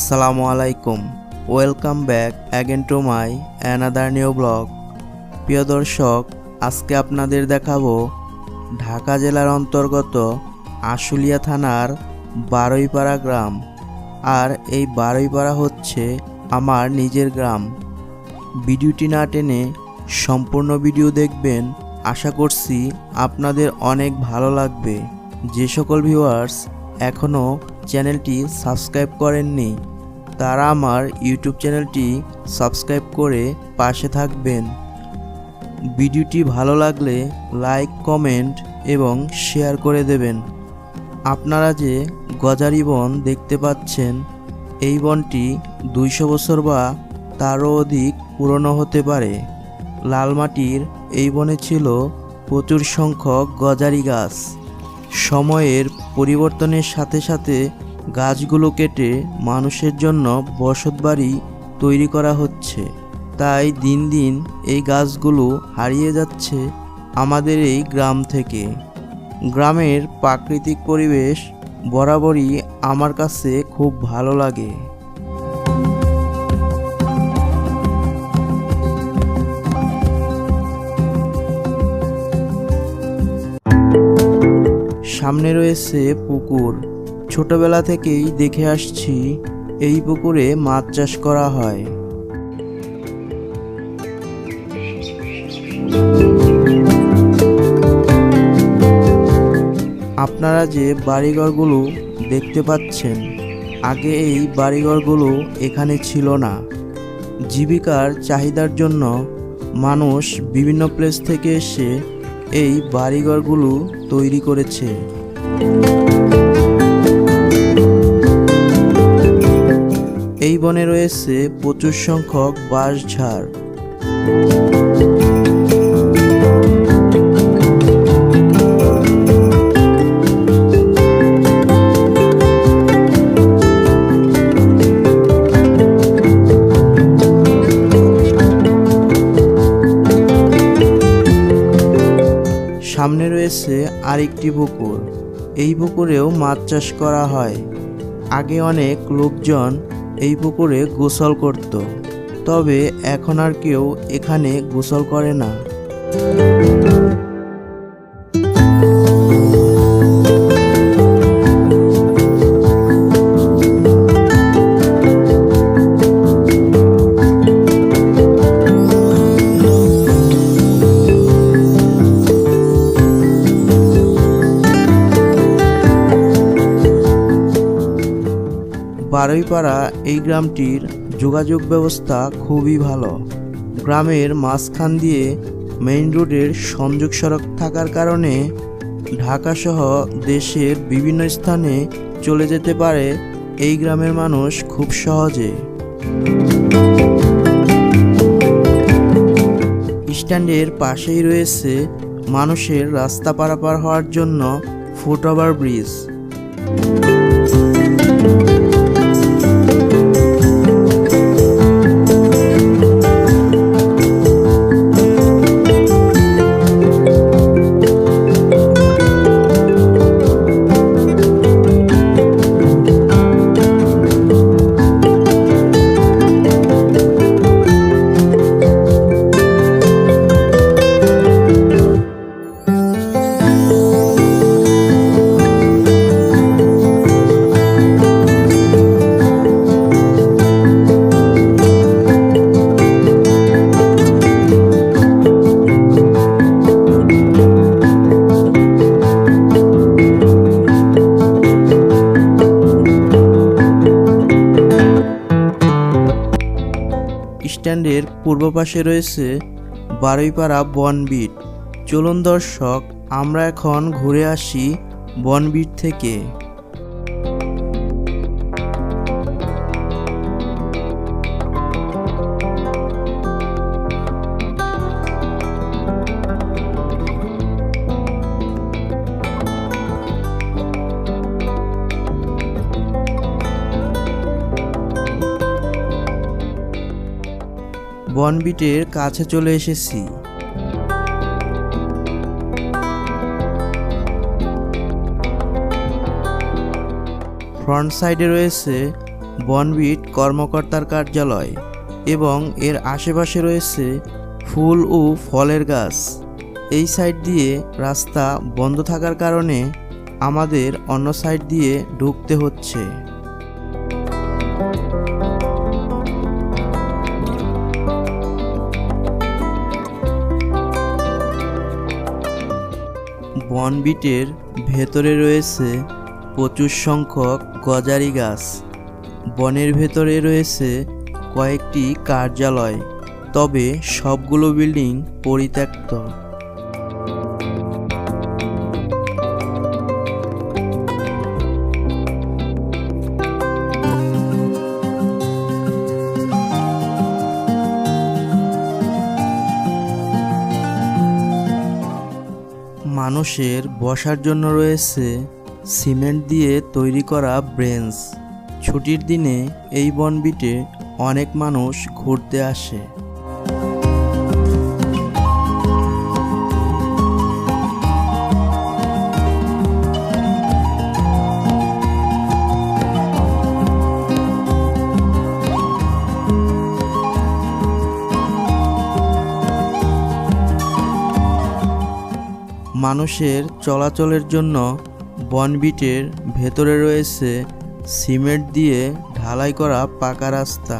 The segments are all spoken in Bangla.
আসসালামু আলাইকুম। Welcome back again to my another new blog প্রিয় দর্শক, আজকে আপনাদের দেখাবো ঢাকা জেলার অন্তর্গত আশুলিয়া থানার বারুইপাড়া গ্রাম। আর এই বারুইপাড়া হচ্ছে আমার নিজের গ্রাম। ভিডিওটি না টেনে সম্পূর্ণ ভিডিও দেখবেন। আশা করছি আপনাদের অনেক ভালো লাগবে। যে সকল ভিউয়ার্স এখনও চ্যানেলটি সাবস্ক্রাইব করেননি, তারা আমার ইউটিউব চ্যানেলটি সাবস্ক্রাইব করে পাশে থাকবেন। ভিডিওটি ভালো লাগলে লাইক, কমেন্ট এবং শেয়ার করে দেবেন। আপনারা যে গজারি বন দেখতে পাচ্ছেন, এই বনটি দুইশো বছর বা তারও অধিক পুরনো হতে পারে। লাল মাটির এই বনে ছিল প্রচুর সংখ্যক গজারি গাছ। সময়ের পরিবর্তনের সাথে সাথে গাছগুলো কেটে মানুষের জন্য বসতবাড়ি তৈরি করা হচ্ছে। তাই দিন দিন এই গাছগুলো হারিয়ে যাচ্ছে আমাদের এই গ্রাম থেকে। গ্রামের প্রাকৃতিক পরিবেশ বরাবরই আমার কাছে খুব ভালো লাগে। সামনে রয়েছে পুকুর। ছোটবেলা থেকেই দেখে আসছি এই পুকুরে মাছ চাষ করা হয়। আপনারা যে বাড়িঘরগুলো দেখতে পাচ্ছেন, আগে এই বাড়িঘরগুলো এখানে ছিল না। জীবিকার চাহিদার জন্য মানুষ বিভিন্ন প্লেস থেকে এসে এই বাড়িঘরগুলো তৈরি করেছে। এই বনে রয়েছে প্রচুর সংখ্যক বাঁশঝাড় সামনে রয়েছে আরেকটি পুকুর। এই পুকুরেও মাছ চাষ করা হয়। আগে অনেক লোকজন এই পুকুরে গোসল করত। তবে এখন আর কেউ এখানে গোসল করে না। বারুইপাড়া এই গ্রামটির যোগাযোগ ব্যবস্থা খুবই ভালো। গ্রামের মাঝখান দিয়ে মেইন রোডের সংযোগ সড়ক থাকার কারণে ঢাকাসহ দেশের বিভিন্ন স্থানে চলে যেতে পারে এই গ্রামের মানুষ খুব সহজে। স্ট্যান্ডের পাশেই রয়েছে মানুষের রাস্তা পারাপার হওয়ার জন্য ফুটওভার ব্রিজ। স্ট্যান্ডের পূর্ব পাশে রয়েছে বারুইপাড়া বনবিট চলুন দর্শক আমরা এখন ঘুরে আসি বনবিট থেকে। বনবিটের কাছে চলে এসেছি। ফ্রন্ট সাইডে রয়েছে বনবিট কর্মকর্তার কার্যালয় এবং এর আশেপাশে রয়েছে ফুল ও ফলের গাছ। এই সাইড দিয়ে রাস্তা বন্ধ থাকার কারণে আমাদের অন্য সাইড দিয়ে ঢুকতে হচ্ছে। বনবিটের ভেতরে রয়েছে প্রচুর সংখ্যক গজারি গাছ। বনের ভেতরে রয়েছে কয়েকটি কার্যালয়, তবে সবগুলো বিল্ডিং পরিত্যক্ত। মানুষের বসার জন্য রয়েছে সিমেন্ট দিয়ে তৈরি করা ব্রেঞ্চ। ছুটির দিনে এই বনবিটে অনেক মানুষ ঘুরতে আসে। মানুষের চলাচলের জন্য বনবিটের ভেতরে রয়েছে সিমেন্ট দিয়ে ঢালাই করা পাকা রাস্তা।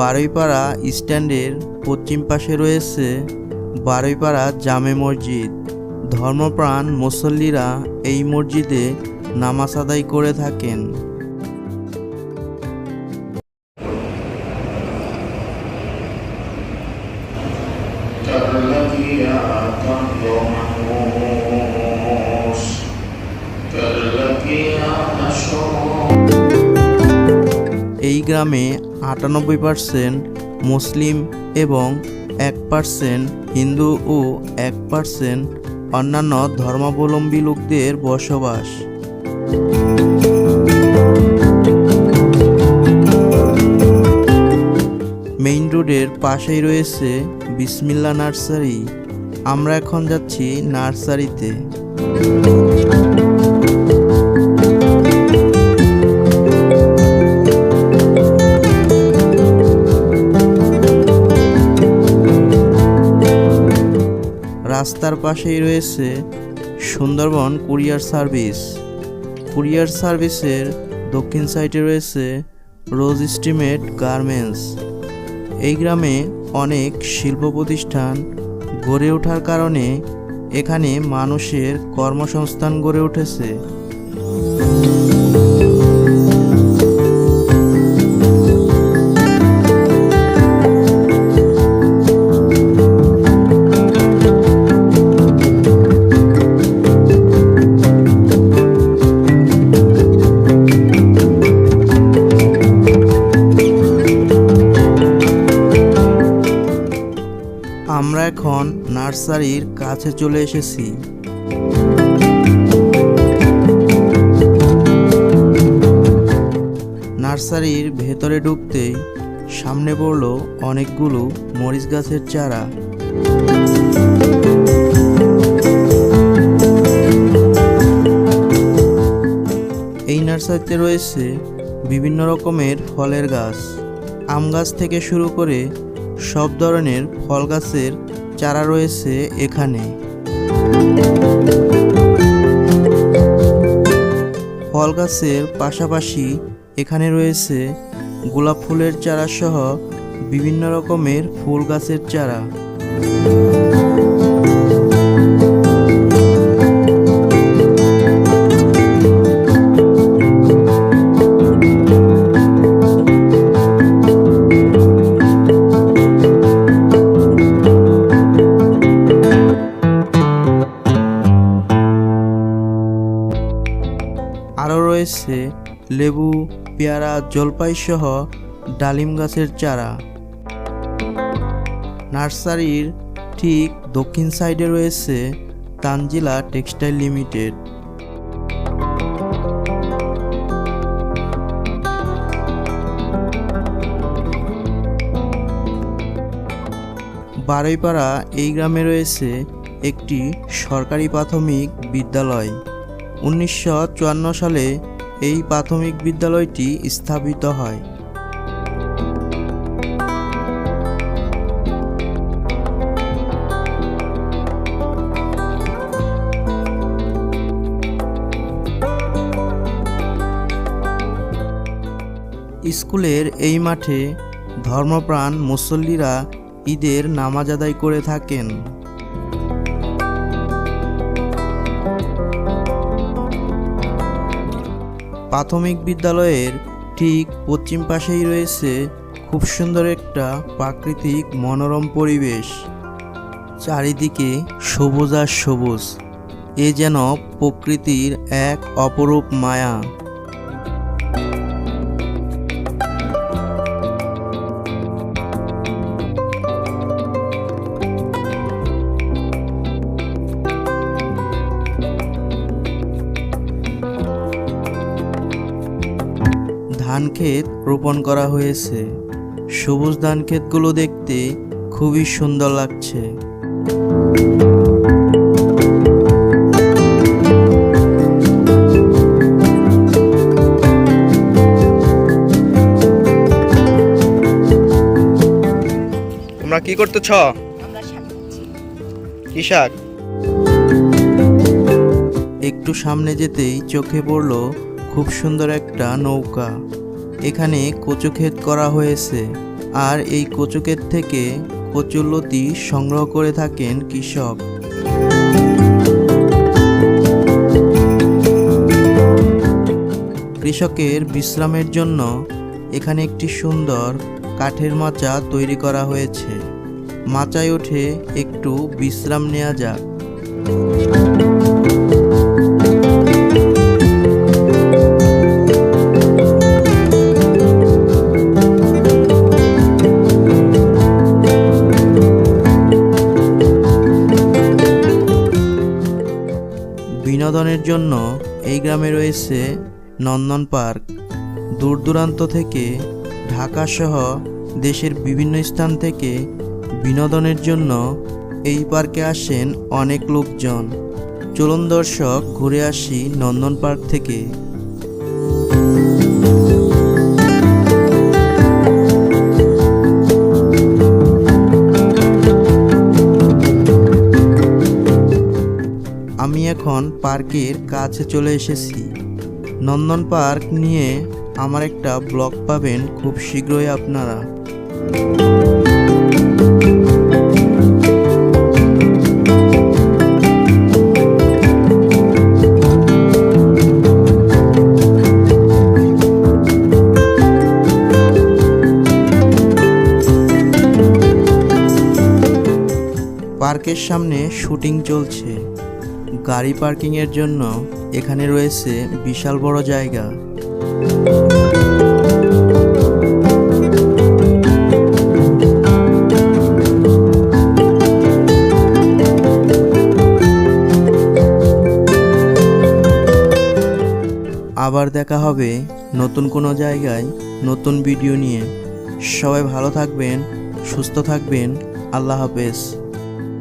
বারুইপাড়া স্ট্যান্ডের পশ্চিম পাশে রয়েছে বারুইপাড়া জামে মসজিদ। ধর্মপ্রাণ মুসল্লিরা এই মসজিদে নামাজ আদায় করে থাকেন। এই গ্রামে আটানব্বই পার্সেন্ট মুসলিম এবং এক পার্সেন্ট হিন্দু ও এক পার্সেন্ট অন্যান্য ধর্মাবলম্বী লোকদের বসবাস। মেইন রোডের পাশেই রয়েছে বিসমিল্লা নার্সারি। আমরা এখন যাচ্ছি নার্সারিতে। রাস্তার পাশেই রয়েছে সুন্দরবন কুরিয়ার সার্ভিস। কুরিয়ার সার্ভিসের দক্ষিণ সাইডে রয়েছে রোজ স্টিমেট গার্মেন্টস। এই গ্রামে অনেক শিল্প প্রতিষ্ঠান গড়ে ওঠার কারণে এখানে মানুষের কর্মসংস্থান গড়ে উঠেছে। আমরা এখন নার্সারির কাছে চলে এসেছি। নার্সারির ভেতরে ঢুকতেই সামনে পড়ল অনেকগুলো মরিচ গাছের চারা। এই নার্সারিতে রয়েছে বিভিন্ন রকমের ফলের গাছ। আম গাছ থেকে শুরু করে সব ধরনের ফল গাছের চারা রয়েছে এখানে। ফল গাছের পাশাপাশি এখানে রয়েছে গোলাপ ফুলের চারা সহ বিভিন্ন রকমের ফুল গাছের চারা। জলপাইসহ ডালিম গাছের চারা। নার্সারির ঠিক দক্ষিণ সাইডে রয়েছে তানজিলা টেক্সটাইল লিমিটেড। বারৈপাড়া এই গ্রামে রয়েছে একটি সরকারি প্রাথমিক বিদ্যালয়। উনিশশো চুয়ান্ন সালে এই প্রাথমিক বিদ্যালয়টি স্থাপিত হয়। স্কুলের এই মাঠে ধর্মপ্রাণ মুসল্লিরা ঈদের নামাজ আদায় করে থাকেন। প্রাথমিক বিদ্যালয়ের ঠিক পশ্চিম পাশেই রয়েছে খুব সুন্দর একটা প্রাকৃতিক মনোরম পরিবেশ। চারিদিকে সবুজ আর সবুজ। এ যেন প্রকৃতির এক অপরূপ মায়া। ধান ক্ষেত রোপণ করা হয়েছে। সবুজ ধান ক্ষেতগুলো দেখতে খুবই সুন্দর লাগছে। তোমরা কি করতেছ? আমরা কি শাক? একটু সামনে যেতেই চোখে পড়ল খুব সুন্দর একটা নৌকা। এখানে কচু ক্ষেত করা হয়েছে। আর এই কচু ক্ষেত থেকে কচুল্লতি সংগ্রহ করে থাকেন কৃষক। কৃষকের বিশ্রামের জন্য এখানে একটি সুন্দর কাঠের মাচা তৈরি করা হয়েছে। মাচায় উঠে একটু বিশ্রাম নেওয়া যাক। বিনোদনের জন্য এই গ্রামে রয়েছে নন্দন পার্ক। দূর দূরান্ত থেকে ঢাকা সহ দেশের বিভিন্ন স্থান থেকে বিনোদনের জন্য এই পার্কে আসেন অনেক লোকজন। চলুন দর্শক, ঘুরে আসি নন্দন পার্ক থেকে। এখন পার্কের কাছে চলে এসেছি। নন্দন পার্ক নিয়ে আমার একটা ব্লগ পাবেন খুব শীঘ্রই আপনারা। পার্কের সামনে শুটিং চলছে। গাড়ি পার্কিংয়ের জন্য এখানে রয়েছে বিশাল বড় জায়গা। আবার দেখা হবে নতুন কোনো জায়গায় নতুন ভিডিও নিয়ে। সবাই ভালো থাকবেন, সুস্থ থাকবেন। আল্লাহ হাফেজ।